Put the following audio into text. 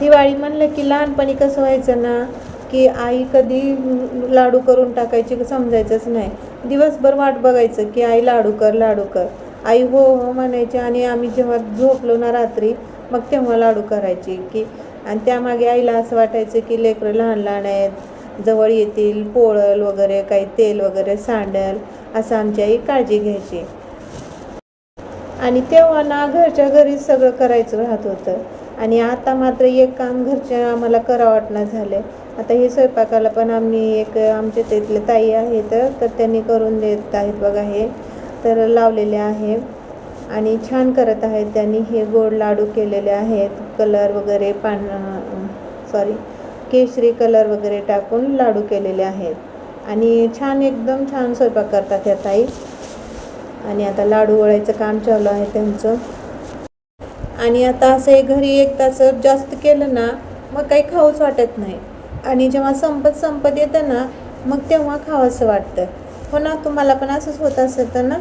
दिवाळी म्हणलं की लहानपणी कसं व्हायचं ना की आई कधी लाडू करून टाकायची समजायचंच नाही. दिवसभर वाट बघायचं की आई लाडू कर लाडू कर. आई हो हो म्हणायची आणि आम्ही जेव्हा झोपलो ना रात्री मग तेव्हा लाडू करायची की आणि त्यामागे आईला असं वाटायचं की लेकरं लहान लहान आहेत जवळ येतील पोळल वगैरे काही तेल वगैरे सांडल असं आमची आई काळजी घ्यायची. आणि तेव्हा ना घरच्या घरीच सगळं करायचं राहत होतं. आणि आता मात्र एक काम घरचे आम्हाला करा वाटणं झालं आहे आता हे स्वयंपाकाला पण आम्ही एक आमच्या तिथले ताई आहेत तर त्यांनी करून देत आहेत बघा हे. तर लावलेले आहे. आणि छान करत आहेत त्यांनी हे गोड लाडू केलेले आहेत. कलर वगैरे पान सॉरी केशरी कलर वगैरे टाकून लाडू केलेले आहेत. आणि छान एकदम छान स्वयंपाक करतात ह्या ताई. आणि आता लाडू वळायचं काम चालू आहे त्यांचं. आणि आता असं हे घरी एक तास जास्त केलं ना मग काही खाऊच वाटत नाही. आणि जेव्हा संपत संपत येतं ना मग तेव्हा खावंसं वाटतं. हो ना तुम्हाला पण असंच होत असेल तर ना?